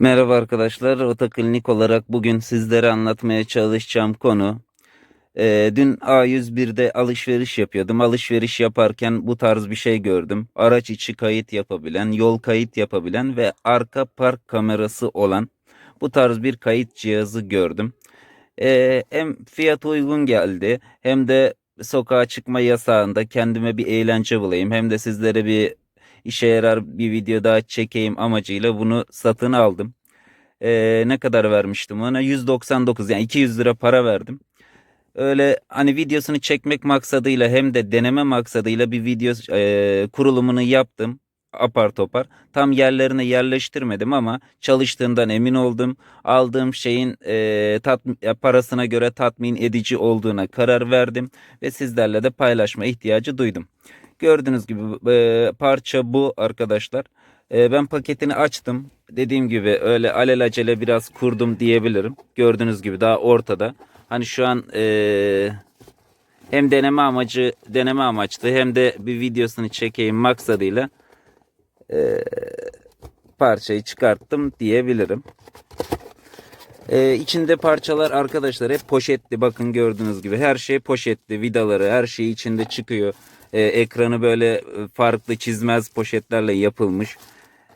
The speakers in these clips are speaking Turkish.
Merhaba arkadaşlar, Otoklinik olarak bugün sizlere anlatmaya çalışacağım konu. Ee, dün A101'de alışveriş yapıyordum. Alışveriş yaparken bu tarz bir şey gördüm. Araç içi kayıt yapabilen, yol kayıt yapabilen ve arka park kamerası olan bu tarz bir kayıt cihazı gördüm. Ee, hem fiyat uygun geldi hem de sokağa çıkma yasağında kendime bir eğlence bulayım. Hem de sizlere bir işe yarar bir video daha çekeyim amacıyla bunu satın aldım. Ee, ne kadar vermiştim ona? 199 yani 200 lira para verdim. Öyle hani videosunu çekmek maksadıyla hem de deneme maksadıyla bir video e, kurulumunu yaptım. Apar topar. Tam yerlerine yerleştirmedim ama çalıştığından emin oldum. Aldığım şeyin e, tat, parasına göre tatmin edici olduğuna karar verdim ve sizlerle de paylaşma ihtiyacı duydum. Gördüğünüz gibi e, parça bu arkadaşlar. E, ben paketini açtım. Dediğim gibi öyle alelacele biraz kurdum diyebilirim. Gördüğünüz gibi daha ortada. Hani şu an e, hem deneme amacı deneme amaçlı hem de bir videosunu çekeyim maksadıyla e, parçayı çıkarttım diyebilirim. E, içinde parçalar arkadaşlar hep poşetli bakın gördüğünüz gibi her şey poşetli vidaları her şey içinde çıkıyor. E, ekranı böyle e, farklı çizmez poşetlerle yapılmış.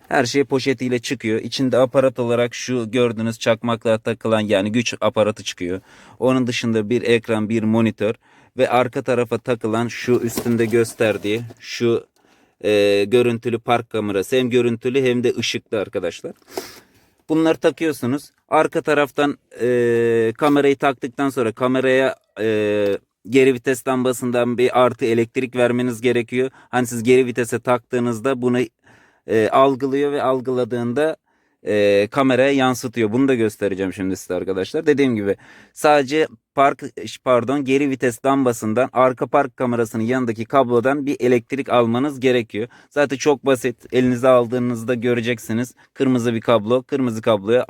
Her şey poşetiyle çıkıyor. İçinde aparat olarak şu gördüğünüz çakmakla takılan yani güç aparatı çıkıyor. Onun dışında bir ekran, bir monitör ve arka tarafa takılan şu üstünde gösterdiği şu e, görüntülü park kamerası. Hem görüntülü hem de ışıklı arkadaşlar. Bunları takıyorsunuz. Arka taraftan e, kamerayı taktıktan sonra kameraya e, geri vites lambasından bir artı elektrik vermeniz gerekiyor. Hani siz geri vitese taktığınızda bunu e, algılıyor ve algıladığında e, kameraya yansıtıyor. Bunu da göstereceğim şimdi size arkadaşlar. Dediğim gibi sadece park pardon geri vites lambasından arka park kamerasının yanındaki kablodan bir elektrik almanız gerekiyor. Zaten çok basit. Elinize aldığınızda göreceksiniz. Kırmızı bir kablo. Kırmızı kabloya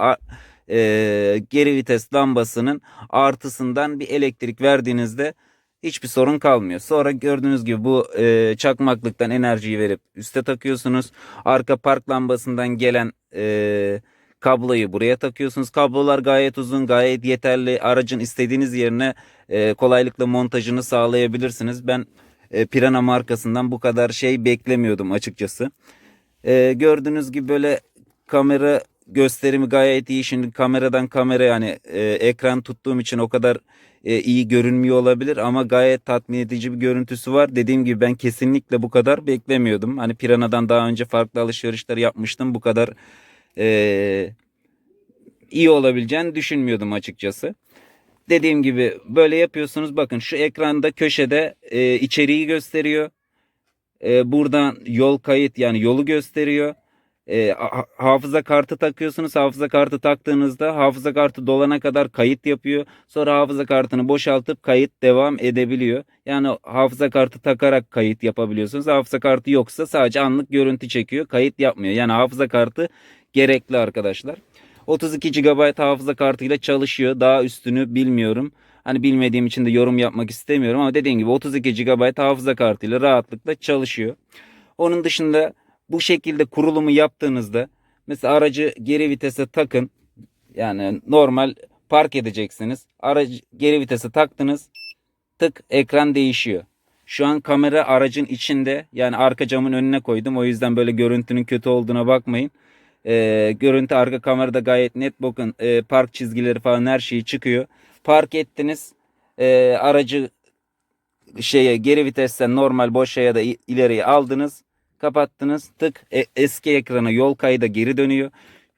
e, geri vites lambasının artısından bir elektrik verdiğinizde hiçbir sorun kalmıyor. Sonra gördüğünüz gibi bu e, çakmaklıktan enerjiyi verip üste takıyorsunuz. Arka park lambasından gelen e, kabloyu buraya takıyorsunuz. Kablolar gayet uzun, gayet yeterli. Aracın istediğiniz yerine e, kolaylıkla montajını sağlayabilirsiniz. Ben e, Pirana markasından bu kadar şey beklemiyordum açıkçası. E, gördüğünüz gibi böyle kamera gösterimi gayet iyi. Şimdi kameradan kamera yani e, ekran tuttuğum için o kadar e, iyi görünmüyor olabilir ama gayet tatmin edici bir görüntüsü var. Dediğim gibi ben kesinlikle bu kadar beklemiyordum. Hani Piranha'dan daha önce farklı alışverişler yapmıştım. Bu kadar e, iyi olabileceğini düşünmüyordum açıkçası. Dediğim gibi böyle yapıyorsunuz. Bakın şu ekranda köşede e, içeriği gösteriyor. E, buradan yol kayıt yani yolu gösteriyor. E, ha- hafıza kartı takıyorsunuz. Hafıza kartı taktığınızda hafıza kartı dolana kadar kayıt yapıyor. Sonra hafıza kartını boşaltıp kayıt devam edebiliyor. Yani hafıza kartı takarak kayıt yapabiliyorsunuz. Hafıza kartı yoksa sadece anlık görüntü çekiyor. Kayıt yapmıyor. Yani hafıza kartı gerekli arkadaşlar. 32 GB hafıza kartıyla çalışıyor. Daha üstünü bilmiyorum. Hani bilmediğim için de yorum yapmak istemiyorum ama dediğim gibi 32 GB hafıza kartıyla rahatlıkla çalışıyor. Onun dışında bu şekilde kurulumu yaptığınızda mesela aracı geri vitese takın. Yani normal park edeceksiniz. Aracı geri vitese taktınız. Tık ekran değişiyor. Şu an kamera aracın içinde yani arka camın önüne koydum. O yüzden böyle görüntünün kötü olduğuna bakmayın. Ee, görüntü arka kamerada gayet net. Bakın e, park çizgileri falan her şeyi çıkıyor. Park ettiniz. Ee, aracı şeye geri vitesten normal boşa ya da ileriye aldınız. Kapattınız. Tık e- eski ekrana yol kayda geri dönüyor.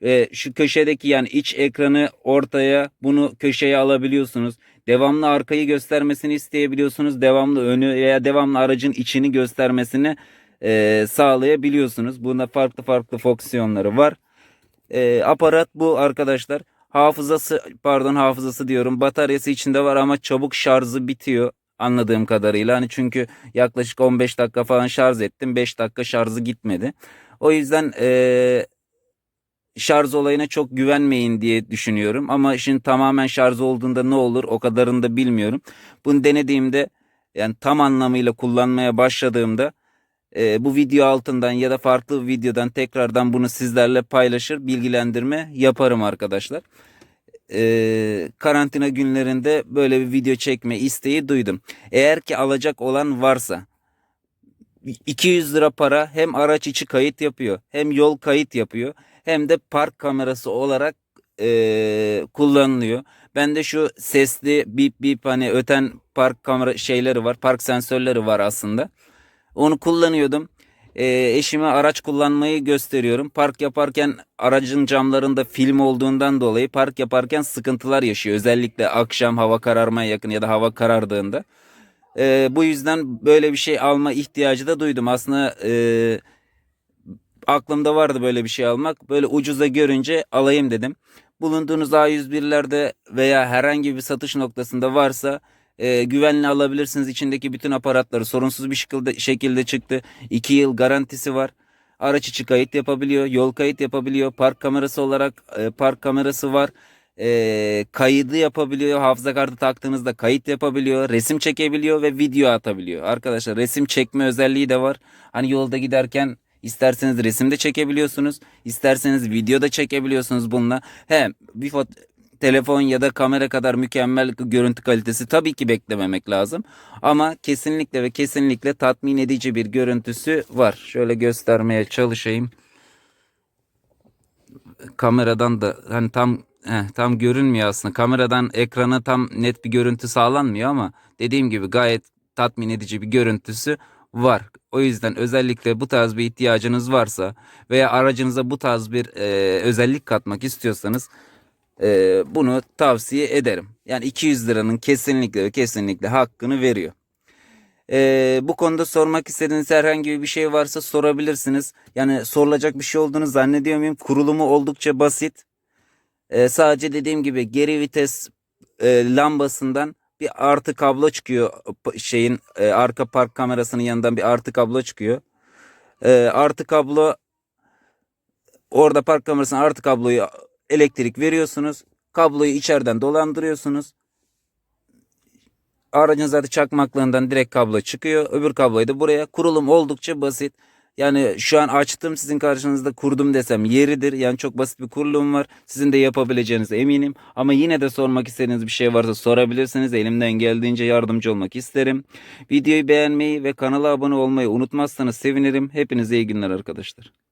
E, şu köşedeki yani iç ekranı ortaya bunu köşeye alabiliyorsunuz. Devamlı arkayı göstermesini isteyebiliyorsunuz. Devamlı önü veya devamlı aracın içini göstermesini e, sağlayabiliyorsunuz. Bunda farklı farklı fonksiyonları var. E, aparat bu arkadaşlar. Hafızası pardon hafızası diyorum. Bataryası içinde var ama çabuk şarjı bitiyor anladığım kadarıyla. Hani çünkü yaklaşık 15 dakika falan şarj ettim. 5 dakika şarjı gitmedi. O yüzden e, şarj olayına çok güvenmeyin diye düşünüyorum. Ama şimdi tamamen şarj olduğunda ne olur o kadarını da bilmiyorum. Bunu denediğimde yani tam anlamıyla kullanmaya başladığımda e, bu video altından ya da farklı videodan tekrardan bunu sizlerle paylaşır, bilgilendirme yaparım arkadaşlar. E, karantina günlerinde böyle bir video çekme isteği duydum. Eğer ki alacak olan varsa 200 lira para hem araç içi kayıt yapıyor hem yol kayıt yapıyor hem de park kamerası olarak e, kullanılıyor. Bende şu sesli bip bip hani öten park kamera şeyleri var park sensörleri var aslında. Onu kullanıyordum. E, eşime araç kullanmayı gösteriyorum. Park yaparken aracın camlarında film olduğundan dolayı park yaparken sıkıntılar yaşıyor. Özellikle akşam hava kararmaya yakın ya da hava karardığında. Ee, bu yüzden böyle bir şey alma ihtiyacı da duydum. Aslında e, aklımda vardı böyle bir şey almak. Böyle ucuza görünce alayım dedim. Bulunduğunuz A101'lerde veya herhangi bir satış noktasında varsa e, güvenli alabilirsiniz. İçindeki bütün aparatları sorunsuz bir şekilde, şekilde çıktı. 2 yıl garantisi var. Araç içi kayıt yapabiliyor, yol kayıt yapabiliyor. Park kamerası olarak e, park kamerası var e, kaydı yapabiliyor. Hafıza kartı taktığınızda kayıt yapabiliyor. Resim çekebiliyor ve video atabiliyor. Arkadaşlar resim çekme özelliği de var. Hani yolda giderken isterseniz resim de çekebiliyorsunuz. isterseniz video da çekebiliyorsunuz bununla. He bir foto telefon ya da kamera kadar mükemmel görüntü kalitesi tabii ki beklememek lazım. Ama kesinlikle ve kesinlikle tatmin edici bir görüntüsü var. Şöyle göstermeye çalışayım. Kameradan da hani tam Heh, tam görünmüyor aslında. Kameradan ekrana tam net bir görüntü sağlanmıyor ama dediğim gibi gayet tatmin edici bir görüntüsü var. O yüzden özellikle bu tarz bir ihtiyacınız varsa veya aracınıza bu tarz bir e, özellik katmak istiyorsanız e, bunu tavsiye ederim. Yani 200 liranın kesinlikle ve kesinlikle hakkını veriyor. E, bu konuda sormak istediğiniz herhangi bir şey varsa sorabilirsiniz. Yani sorulacak bir şey olduğunu zannediyor muyum? Kurulumu oldukça basit. Ee, sadece dediğim gibi geri vites e, lambasından bir artı kablo çıkıyor şeyin e, arka park kamerasının yanından bir artı kablo çıkıyor. E, artı kablo orada park kamerasına artı kabloyu elektrik veriyorsunuz. Kabloyu içeriden dolandırıyorsunuz. Aracın zaten çakmaklığından direkt kablo çıkıyor. Öbür kabloyu da buraya. Kurulum oldukça basit. Yani şu an açtım sizin karşınızda kurdum desem yeridir. Yani çok basit bir kurulum var. Sizin de yapabileceğinize eminim. Ama yine de sormak istediğiniz bir şey varsa sorabilirsiniz. Elimden geldiğince yardımcı olmak isterim. Videoyu beğenmeyi ve kanala abone olmayı unutmazsanız sevinirim. Hepinize iyi günler arkadaşlar.